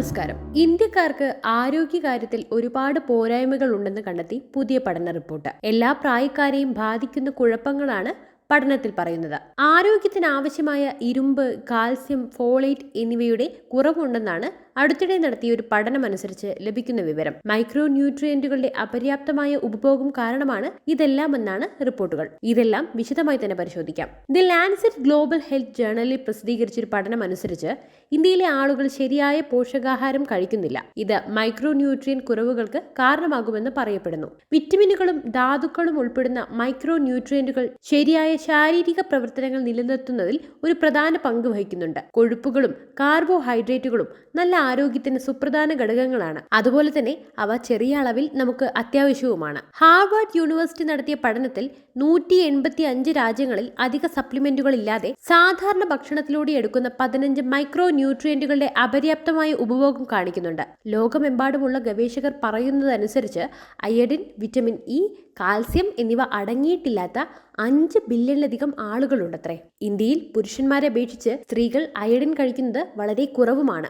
നമസ്കാരം. ഇന്ത്യക്കാർക്ക് ആരോഗ്യകാര്യത്തിൽ ഒരുപാട് പോരായ്മകൾ ഉണ്ടെന്ന് കണ്ടെത്തി പുതിയ പഠന റിപ്പോർട്ട്. എല്ലാ പ്രായക്കാരെയും ബാധിക്കുന്ന കുഴപ്പങ്ങളാണ് പഠനത്തിൽ പറയുന്നത്. ആരോഗ്യത്തിന് ആവശ്യമായ ഇരുമ്പ് കാൽസ്യം ഫോളേറ്റ് എന്നിവയുടെ കുറവുണ്ടെന്നാണ് അടുത്തിടെ നടത്തിയ ഒരു പഠനമനുസരിച്ച് ലഭിക്കുന്ന വിവരം. മൈക്രോ ന്യൂട്രിയന്റുകളുടെ അപര്യാപ്തമായ ഉപഭോഗം കാരണമാണ് ഇതെല്ലാമെന്നാണ് റിപ്പോർട്ടുകൾ. ഇതെല്ലാം വിശദമായി തന്നെ പരിശോധിക്കാം. ദി ലാൻസെറ്റ് ഗ്ലോബൽ ഹെൽത്ത് ജേർണലിൽ പ്രസിദ്ധീകരിച്ച ഒരു പഠനം അനുസരിച്ച് ഇന്ത്യയിലെ ആളുകൾ ശരിയായ പോഷകാഹാരം കഴിക്കുന്നില്ല. ഇത് മൈക്രോ ന്യൂട്രിയൻ കുറവുകൾക്ക് കാരണമാകുമെന്ന് പറയപ്പെടുന്നു. വിറ്റമിനുകളും ധാതുക്കളും ഉൾപ്പെടുന്ന മൈക്രോ ന്യൂട്രിയന്റുകൾ ശരിയായ ശാരീരിക പ്രവർത്തനങ്ങൾ നിലനിർത്തുന്നതിൽ ഒരു പ്രധാന പങ്ക് വഹിക്കുന്നുണ്ട്. കൊഴുപ്പുകളും കാർബോഹൈഡ്രേറ്റുകളും നല്ല ആരോഗ്യത്തിന് സുപ്രധാന ഘടകങ്ങളാണ്. അതുപോലെ തന്നെ അവ ചെറിയ അളവിൽ നമുക്ക് അത്യാവശ്യവുമാണ്. ഹാർവാർഡ് യൂണിവേഴ്സിറ്റി നടത്തിയ പഠനത്തിൽ നൂറ്റി എൺപത്തി അഞ്ച് രാജ്യങ്ങളിൽ അധിക സപ്ലിമെന്റുകൾ ഇല്ലാതെ സാധാരണ ഭക്ഷണത്തിലൂടെ എടുക്കുന്ന പതിനഞ്ച് മൈക്രോ ന്യൂട്രിയന്റുകളുടെ അപര്യാപ്തമായ ഉപഭോഗം കാണിക്കുന്നുണ്ട്. ലോകമെമ്പാടുമുള്ള ഗവേഷകർ പറയുന്നതനുസരിച്ച് അയഡിൻ വിറ്റമിൻ ഇ കാൽസ്യം എന്നിവ അടങ്ങിയിട്ടില്ലാത്ത അഞ്ച് ബില്യണിലധികം ആളുകളുണ്ടത്രേ. ഇന്ത്യയിൽ പുരുഷന്മാരെ അപേക്ഷിച്ച് സ്ത്രീകൾ അയഡിൻ കഴിക്കുന്നത് വളരെ കുറവുമാണ്.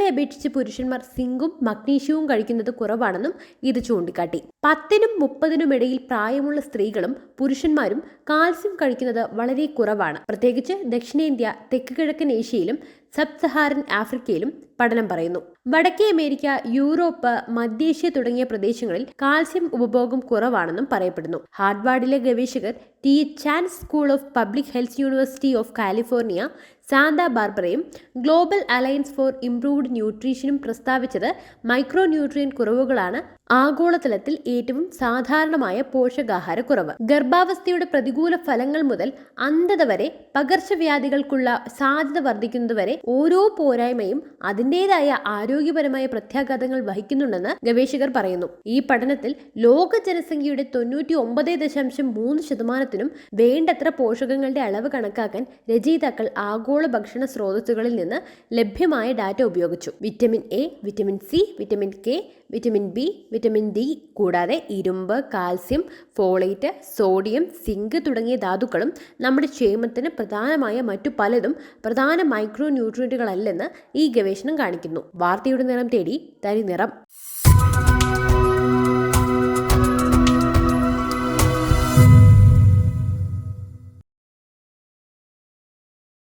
സ്ത്രീകളെ അപേക്ഷിച്ച് പുരുഷന്മാർ സിങ്കും മഗ്നീഷ്യവും കഴിക്കുന്നത് കുറവാണെന്നും ഇത് ചൂണ്ടിക്കാട്ടി. പത്തിനും മുപ്പതിനും ഇടയിൽ പ്രായമുള്ള സ്ത്രീകളും പുരുഷന്മാരും കാൽസ്യം കഴിക്കുന്നത് വളരെ കുറവാണ്. പ്രത്യേകിച്ച് ദക്ഷിണേന്ത്യ തെക്ക് കിഴക്കൻ ഏഷ്യയിലും സബ് സഹാരൻ ആഫ്രിക്കയിലും പഠനം പറയുന്നു. വടക്കേ അമേരിക്ക യൂറോപ്പ് മധ്യേഷ്യ തുടങ്ങിയ പ്രദേശങ്ങളിൽ കാൽസ്യം ഉപഭോഗം കുറവാണെന്നും പറയപ്പെടുന്നു. ഹാർഡ്വാർഡിലെ ഗവേഷകർ T. Chan's school of public health university of California Santa ബാർബറയും global alliance for improved ന്യൂട്രീഷനും പ്രസ്താവിച്ചത് മൈക്രോ ന്യൂട്രിയൻ കുറവുകളാണ് ആഗോളതലത്തിൽ ഏറ്റവും സാധാരണമായ പോഷകാഹാരക്കുറവ്. ഗർഭാവസ്ഥയുടെ പ്രതികൂല ഫലങ്ങൾ മുതൽ അന്ധത വരെ പകർച്ചവ്യാധികൾക്കുള്ള സാധ്യത വർദ്ധിക്കുന്നതുവരെ ഓരോ പോരായ്മയും അതിന്റെതായ ആരോഗ്യപരമായ പ്രത്യാഘാതങ്ങൾ വഹിക്കുന്നുണ്ടെന്ന് ഗവേഷകർ പറയുന്നു. ഈ പഠനത്തിൽ ലോക ജനസംഖ്യയുടെ തൊണ്ണൂറ്റി ഒമ്പത് ദശാംശം മൂന്ന് ശതമാനത്തിനും വേണ്ടത്ര പോഷകങ്ങളുടെ അളവ് കണക്കാക്കാൻ രചയിതാക്കൾ ആഗോള ഭക്ഷണ സ്രോതസ്സുകളിൽ നിന്ന് ലഭ്യമായ ഡാറ്റ ഉപയോഗിച്ചു. Vitamin A vitamin C vitamin K vitamin B vitamin D കൂടാതെ ഇരുമ്പ് കാൽസ്യം ഫോളേറ്റ് സോഡിയം സിങ്ക് തുടങ്ങിയ ധാതുക്കളും നമ്മുടെ ക്ഷേമത്തിന് പ്രധാനമായ മറ്റു പലതും പ്രധാന മൈക്രോ ന്യൂട്രിയന്റുകളല്ലെന്ന് ഈ ഗവേഷണം കാണിക്കുന്നു. വാർത്തയുടെ നിറം തേടി തനി നിറം.